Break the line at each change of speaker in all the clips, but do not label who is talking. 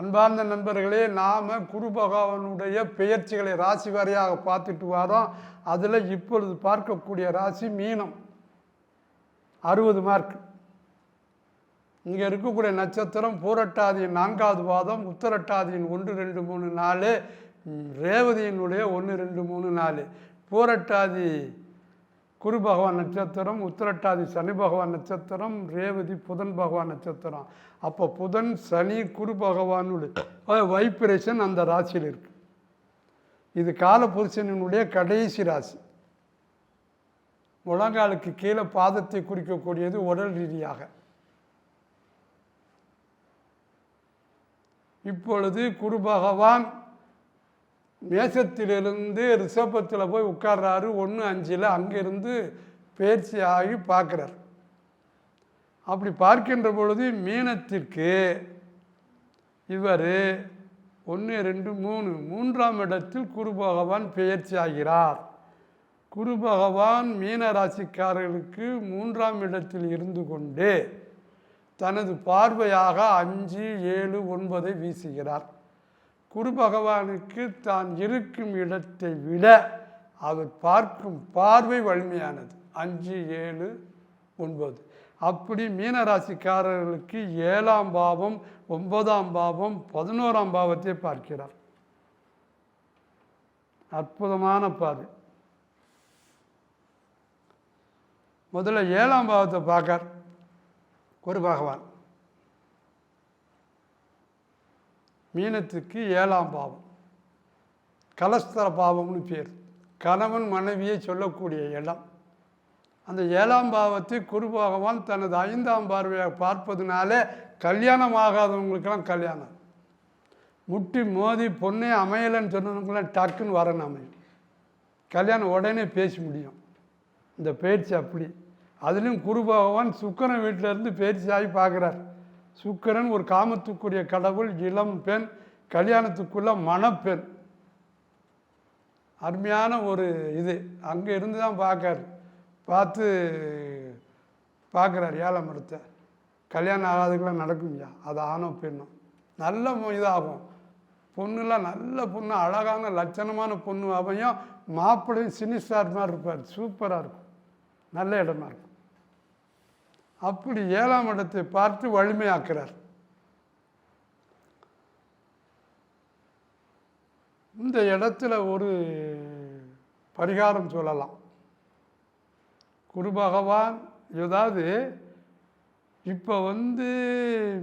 அன்பார்ந்த நண்பர்களே நாம் குரு பகவானுடைய பெயர்ச்சிகளை ராசி வாரியாக பார்த்துட்டு வரோம் அதில் இப்பொழுது பார்க்கக்கூடிய ராசி மீனம். அறுபது மார்க் இங்கே இருக்கக்கூடிய நட்சத்திரம் பூரட்டாதியின் நான்காவது பாதம் உத்தரட்டாதியின் ஒன்று ரெண்டு மூணு நாலு ரேவதியினுடைய ஒன்று ரெண்டு மூணு நாலு. பூரட்டாதி குரு பகவான் நட்சத்திரம் உத்திரட்டாதி சனி பகவான் நட்சத்திரம் ரேவதி புதன் பகவான் நட்சத்திரம். அப்போ புதன் சனி குரு பகவானுடைய வைப்ரேஷன் அந்த ராசியில் இருக்குது இது காலபுருஷனினுடைய கடைசி ராசி. முழங்காலுக்கு கீழே பாதத்தை குறிக்கக்கூடியது உடல் ரீதியாக. இப்பொழுது குரு பகவான் மேசத்திலிருந்து ரிஷபத்தில் போய் உட்கார்றாரு. ஒன்று அஞ்சில் அங்கேருந்து பயிற்சி ஆகி பார்க்குறார். அப்படி பார்க்கின்ற பொழுது மீனத்திற்கு இவர் ஒன்று ரெண்டு மூணு மூன்றாம் இடத்தில் குரு பகவான் பெயர்ச்சி ஆகிறார். குரு பகவான் மீன ராசிக்காரர்களுக்கு மூன்றாம் இடத்தில் இருந்து கொண்டு தனது பார்வையாக அஞ்சு ஏழு ஒன்பதை வீசுகிறார். குரு பகவானுக்கு தான் இருக்கும் இடத்தை விட அவர் பார்க்கும் பார்வை வலிமையானது. அஞ்சு ஏழு ஒன்பது. அப்படி மீனராசிக்காரர்களுக்கு ஏழாம் பாவம் ஒன்பதாம் பாவம் பதினோராம் பாவத்தை பார்க்கிறார். அற்புதமான பார்வை. முதல்ல ஏழாம் பாவத்தை பார்க்கார் குரு பகவான். மீனத்துக்கு ஏழாம் பாவம். கலஸ்தர பாவம்னு பேர். கணவன் மனைவியை சொல்லக்கூடிய இடம். அந்த ஏழாம் பாவத்தை குரு பகவான் தனது ஐந்தாம் பார்வையாக பார்ப்பதுனாலே கல்யாணம் ஆகாதவங்களுக்கெல்லாம் கல்யாணம். முட்டி மோதி பொண்ணே அமையலைன்னு சொன்னவங்களாம் டக்குன்னு வரணும் அமையும் கல்யாணம் உடனே பேசி முடியும். இந்த பயிற்சி அப்படி. அதுலேயும் குரு பகவான் சுக்கரன் வீட்டிலேருந்து பயிற்சி ஆகி பார்க்குறார். சுக்கரன் ஒரு காமத்துக்குரிய கடவுள் இளம் பெண் கல்யாணத்துக்குள்ள மணப்பெண். அருமையான ஒரு இது. அங்கே இருந்து தான் பார்க்காரு. பார்த்து பார்க்குறாரு ஏழாம் இடத்தை கல்யாணம் ஆகாதுக்கெல்லாம் நடக்கும்யா அது ஆணோ பெண்ணும் நல்ல இதாகும். பொண்ணுலாம் நல்ல பொண்ணு அழகான லட்சணமான பொண்ணு. அமையும் மாப்பிள்ளையும் சினி ஸ்டார் மாதிரி இருப்பார். சூப்பராக இருக்கும். நல்ல இடமா இருக்கும். அப்படி ஏழாம் இடத்தை பார்த்து வலிமையாக்குறார். இந்த இடத்துல ஒரு பரிகாரம் சொல்லலாம். குரு பகவான் ஏதாவது இப்போ வந்து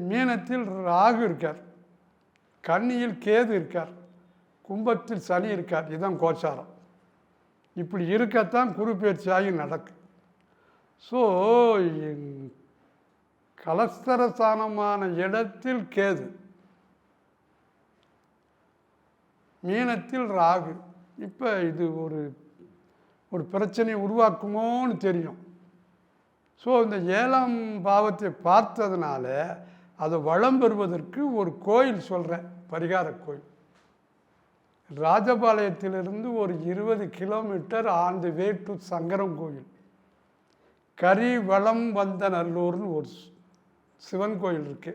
மீனத்தில் ராகு இருக்கார். கன்னியில் கேது இருக்கார். கும்பத்தில் சனி இருக்கார். இதுதான் கோச்சாரம். இப்படி இருக்கத்தான் குரு பயிற்சியாகி நடக்கும் ஸோ கலஸ்தரஸ்தானமான இடத்தில் கேது மீனத்தில் ராகு. இப்போ இது ஒரு ஒரு பிரச்சனையை உருவாக்குமோன்னு தெரியும். ஸோ இந்த ஏழாம் பாவத்தை பார்த்ததுனால அதை வளம் பெறுவதற்கு ஒரு கோயில் சொல்கிறேன் பரிகார கோயில். ராஜபாளையத்திலிருந்து ஒரு இருபது kilometre on the way to சங்கரம் கோயில். கரிவளம் வந்த நல்லூர்னு ஒரு சிவன் கோயில் இருக்கு.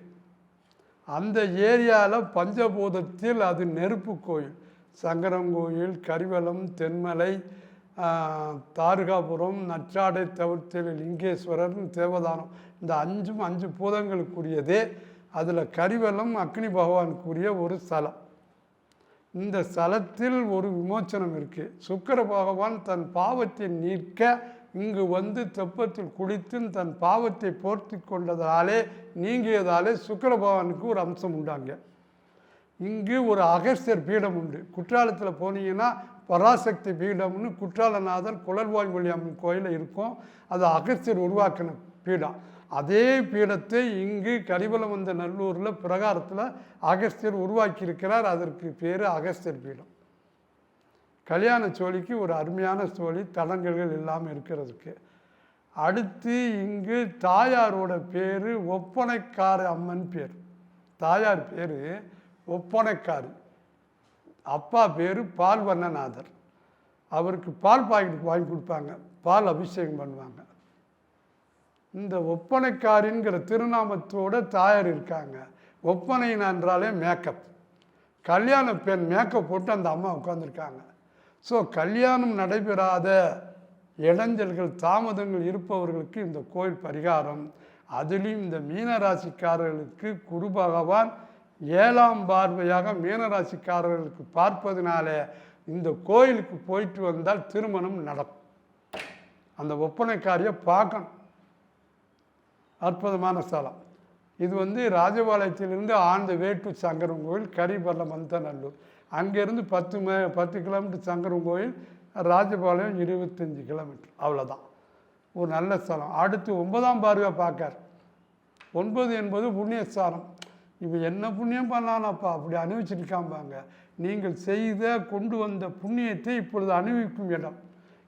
அந்த ஏரியாவில் பஞ்சபூதத்தில் அது நெருப்பு கோயில். சங்கரம் கோயில் கரிவலம் தென்மலை தாருகாபுரம் நற்றாடை தவிர்த்தல் லிங்கேஸ்வரர் தேவதானம். இந்த அஞ்சும் அஞ்சு பூதங்களுக்குரியதே. அதில் கரிவலம் அக்னி பகவானுக்குரிய ஒரு ஸ்தலம். இந்த ஸ்தலத்தில் ஒரு விமோச்சனம் இருக்குது சுக்கர பகவான் தன் பாவத்தை நீக்க இங்கு வந்து தெப்பத்தில் குளித்தும் தன் பாவத்தை போர்த்தி கொண்டதாலே நீங்கியதாலே சுக்கர பகவானுக்கு ஒரு அம்சம் உண்டாங்க. இங்கு ஒரு அகஸ்தியர் பீடம் உண்டு. குற்றாலத்தில் போனீங்கன்னா பராசக்தி பீடம்னு குற்றாலநாதர் குளர்வாய் மொழியம்மன் கோயிலில் இருக்கும். அது அகஸ்தியர் உருவாக்கின பீடம். அதே பீடத்தை இங்கு கரிவலம் வந்த நல்லூரில் பிரகாரத்தில் அகஸ்தியர் உருவாக்கியிருக்கிறார். அதற்கு பேர் அகஸ்தியர் பீடம். கல்யாண சோழிக்கு ஒரு அருமையான சோழி தடங்கல்கள் இல்லாமல் இருக்கிறதுக்கு. அடுத்து இங்கு தாயாரோட பேர் ஒப்பனைக்கார அம்மன் பேர். தாயார் பேர் ஒப்பனைக்காரி. அப்பா பேர் பால்வண்ணநாதர் அவருக்கு பால் பாக்கெட் வாங்கி கொடுப்பாங்க. பால் அபிஷேகம் பண்ணுவாங்க. இந்த ஒப்பனைக்காரிங்கிற திருநாமத்தோட தாயார் இருக்காங்க. ஒப்பனை என்றாலே மேக்கப் கல்யாண பெண் மேக்கப் போட்டு அந்த அம்மா உட்காந்துருக்காங்க ஸோ கல்யாணம் நடைபெறாத இடைஞ்சல்கள் தாமதங்கள் இருப்பவர்களுக்கு இந்த கோயில் பரிகாரம். அதிலும் இந்த மீனராசிக்காரர்களுக்கு குரு பகவான் ஏழாம் பார்வையாக மீனராசிக்காரர்களுக்கு பார்ப்பதனால இந்த கோயிலுக்கு போயிட்டு வந்தால் திருமணம் நடக்கும். அந்த ஒப்பனைக்காரியை பார்க்கணும். அற்புதமான ஸ்தலம். இது வந்து ராஜபாளையத்திலிருந்து ஆழ்ந்த வேட்டு சங்கரன் கோயில் கரிபல்ல மந்தநல்லூர் அங்கேருந்து பத்து மே பத்து கிலோமீட்டர் சங்கரன் கோயில் ராஜபாளையம் இருபத்தஞ்சி கிலோமீட்டர். அவ்வளோதான் ஒரு நல்ல ஸ்தலம். அடுத்து ஒன்பதாம் பார்வை பார்க்கார். ஒன்பது என்பது புண்ணியஸ்தானம். இவன் என்ன புண்ணியம் பண்ணானப்பா? அப்படி அனுபவிச்சிருக்காம்பாங்க நீங்கள் செய்த கொண்டு வந்த புண்ணியத்தை இப்பொழுது அனுபவிக்கும் இடம்.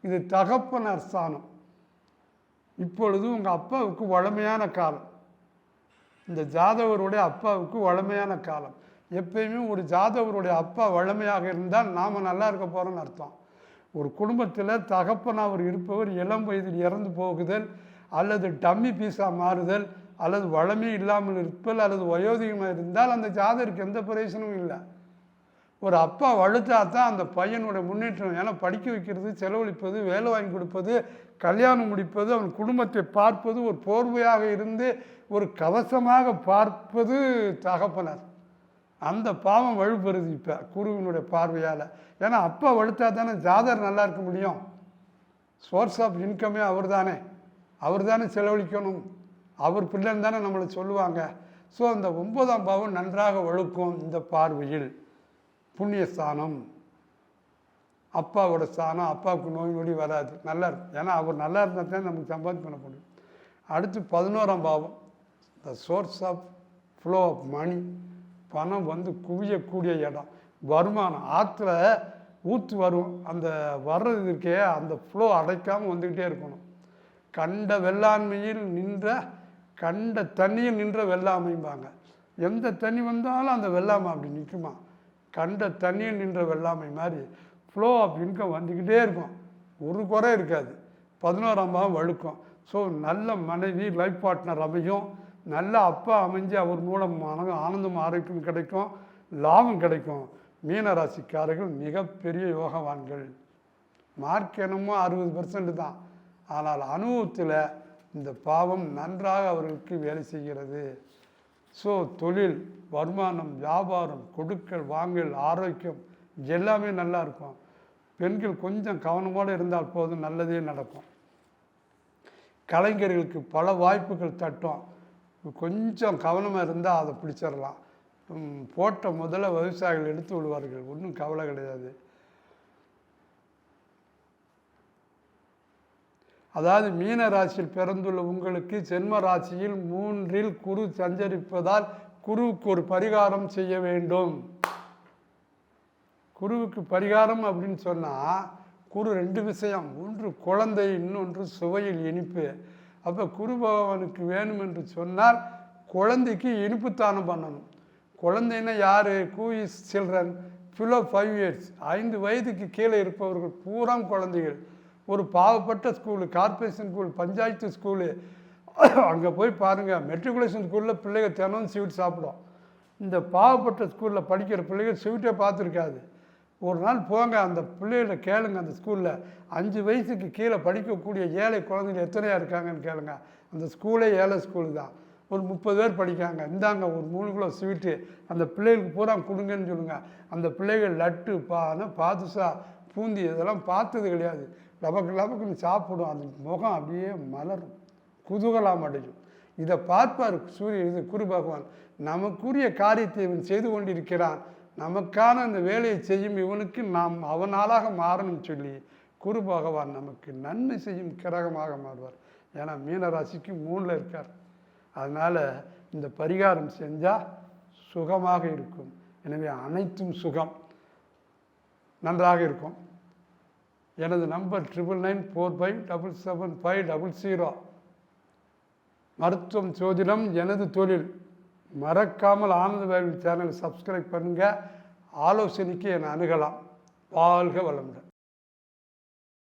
இது தகப்பனர் ஸ்தானம். இப்பொழுது உங்கள் அப்பாவுக்கு வளமையான காலம். இந்த ஜாதவருடைய அப்பாவுக்கு வளமையான காலம். எப்பயுமே ஒரு ஜாதவருடைய அப்பா வளமையாக இருந்தால் நாம் நல்லா இருக்க போகிறோம்னு அர்த்தம். ஒரு குடும்பத்தில் தகப்பனாக அவர் இருப்பவர் இளம் வயதில் இறந்து போகுதல் அல்லது டம்மி பீஸாக மாறுதல் அல்லது வளமே இல்லாமல் இருப்பல் அல்லது வயோதிகமாக இருந்தால் அந்த ஜாதகருக்கு எந்த பிரயோசனமும் இல்லை. ஒரு அப்பா வலுத்தா தான் அந்த பையனோட முன்னேற்றம். ஏன்னா படிக்க வைக்கிறது செலவழிப்பது வேலை வாங்கி கொடுப்பது கல்யாணம் முடிப்பது அவன் குடும்பத்தை பார்ப்பது ஒரு போர்வையாக இருந்து ஒரு கவசமாக பார்ப்பது தகப்பனர். அந்த பாவம் வலுப்பெறுது இப்போ குருவினுடைய பார்வையால். ஏன்னா அப்பா வலுத்தா தானே ஜாதர் நல்லா இருக்க முடியும். சோர்ஸ் ஆஃப் இன்கமே அவர் தானே அவர் தானே செலவழிக்கணும். அவர் பிள்ளைன்னு தானே நம்மளை சொல்லுவாங்க. ஸோ அந்த ஒன்பதாம் பாவம் நன்றாக வழுக்கும் இந்த பார்வையில். புண்ணியஸ்தானம். அப்பாவோட ஸ்தானம் அப்பாவுக்கு நோய் நொடி வராது. நல்லா இருக்கும். ஏன்னா அவர் நல்லா இருந்தால் தான் நமக்கு சம்பாதி பண்ண முடியும். அடுத்து பதினோராம் பாவம். The source of flow of money பணம் வந்து குவியக்கூடிய இடம். வருமானம். ஆற்றுல ஊற்று வரும். அந்த வர்றது இருக்கே அந்த ஃப்ளோ அடைக்காமல் வந்துக்கிட்டே இருக்கணும். கண்ட வெள்ளாண்மையில் நின்ற கண்ட தண்ணியில் நின்ற வெள்ளாமைம்பாங்க. எந்த தண்ணி வந்தாலும் அந்த வெள்ளாமை அப்படி நிற்குமா கண்ட தண்ணியில் நின்ற வெள்ளாமை மாதிரி ஃப்ளோ ஆஃப் இன்கம் வந்துக்கிட்டே இருக்கும். ஒரு குறை இருக்காது. பதினோராம் பாகம் வழுக்கும். ஸோ நல்ல மனைவி லைஃப் பார்ட்னர் அமையும். நல்ல அப்பா அமைஞ்சு அவர் மூலம் மனம் ஆனந்தம் ஆரோக்கியம் கிடைக்கும் லாபம் கிடைக்கும். மீனராசிக்காரர்கள் மிகப்பெரிய யோகவான்கள். மார்க் என்னமோ அறுபது பர்சன்ட் தான். ஆனால் அனுபவத்தில் இந்த பாவம் நன்றாக அவர்களுக்கு வேலை செய்கிறது. ஸோ தொழில் வருமானம் வியாபாரம் கொடுக்கல் வாங்கல் ஆரோக்கியம் எல்லாமே நல்லா இருக்கும். பெண்கள் கொஞ்சம் கவனமோடு இருந்தால் போதும் நல்லதே நடக்கும். கலைஞர்களுக்கு பல வாய்ப்புகள் தட்டும். கொஞ்சம் கவனமாக இருந்தால் அதை பிடிச்சிடலாம். போட்ட முதல்ல விவசாயிகள் எடுத்து விடுவார்கள். ஒன்றும் கவலை கிடையாது. அதாவது மீன ராசியில் பிறந்துள்ள உங்களுக்கு ஜென்ம ராசியில் மூன்றில் குரு சஞ்சரிப்பதால் குருவுக்கு ஒரு பரிகாரம் செய்ய வேண்டும். குருவுக்கு பரிகாரம் அப்படின்னு சொன்னால் குரு ரெண்டு விஷயம். ஒன்று குழந்தை இன்னொன்று சுவையில் இனிப்பு. அப்போ குரு பகவானுக்கு வேணும் என்று சொன்னால் குழந்தைக்கு இனிப்பு தானம் பண்ணணும். குழந்தைன்னா யார்? Who is children below five years ஐந்து வயதுக்கு கீழே இருப்பவர்கள் பூரா குழந்தைகள். ஒரு பாவப்பட்ட school corporation school panchayat school அங்கே போய் பாருங்கள் மெட்ரிகுலேஷன் ஸ்கூலில் பிள்ளைகள் தினமும் ஸ்வீட் சாப்பிடும். இந்த பாவப்பட்ட ஸ்கூலில் படிக்கிற பிள்ளைகள் ஸ்வீட்டே பார்த்துருக்காது. ஒரு நாள் போங்க அந்த பிள்ளைகளை கேளுங்க அந்த ஸ்கூலில் அஞ்சு வயசுக்கு கீழே படிக்கக்கூடிய ஏழை குழந்தைங்க எத்தனையா இருக்காங்கன்னு கேளுங்க. அந்த ஸ்கூலே ஏழை ஸ்கூலு தான். ஒரு முப்பது பேர் படிக்காங்க இந்தாங்க ஒரு மூணு கிலோ ஸ்வீட்டு அந்த பிள்ளைகளுக்கு பூரா கொடுங்கன்னு சொல்லுங்க. அந்த பிள்ளைகள் லட்டு பானை பாதுஷா பூந்தி இதெல்லாம் பார்த்தது கிடையாது. லபக்கு லபக்குன்னு சாப்பிடும். அந்த முகம் அப்படியே மலரும். குதூகலாம் அடையும் இதை பார்ப்பார் சூரிய இது குரு பகவான். நமக்குரிய காரியத்தை இவன் செய்து கொண்டிருக்கிறான். நமக்கான அந்த வேலையை செய்யும் இவனுக்கு நாம் அவனாலாக மாறணும் சொல்லி குரு பகவான் நமக்கு நன்மை செய்யும் கிரகமாக மாறுவார். ஏன்னா மீனராசிக்கு மூணில் இருக்கார். அதனால் இந்த பரிகாரம் செஞ்சால் சுகமாக இருக்கும். எனவே அனைத்தும் சுகம். நன்றாக இருக்கும். எனது number triple nine four five double seven five double zero. மருத்துவம் சோதிடம் எனது தொழில். மறக்காமல் ஆனந்த பைபிள் சேனலை சப்ஸ்கிரைப் பண்ணுங்கள் ஆலோசனைக்கு என்னை அணுகலாம். வாழ்க வளமுடன்.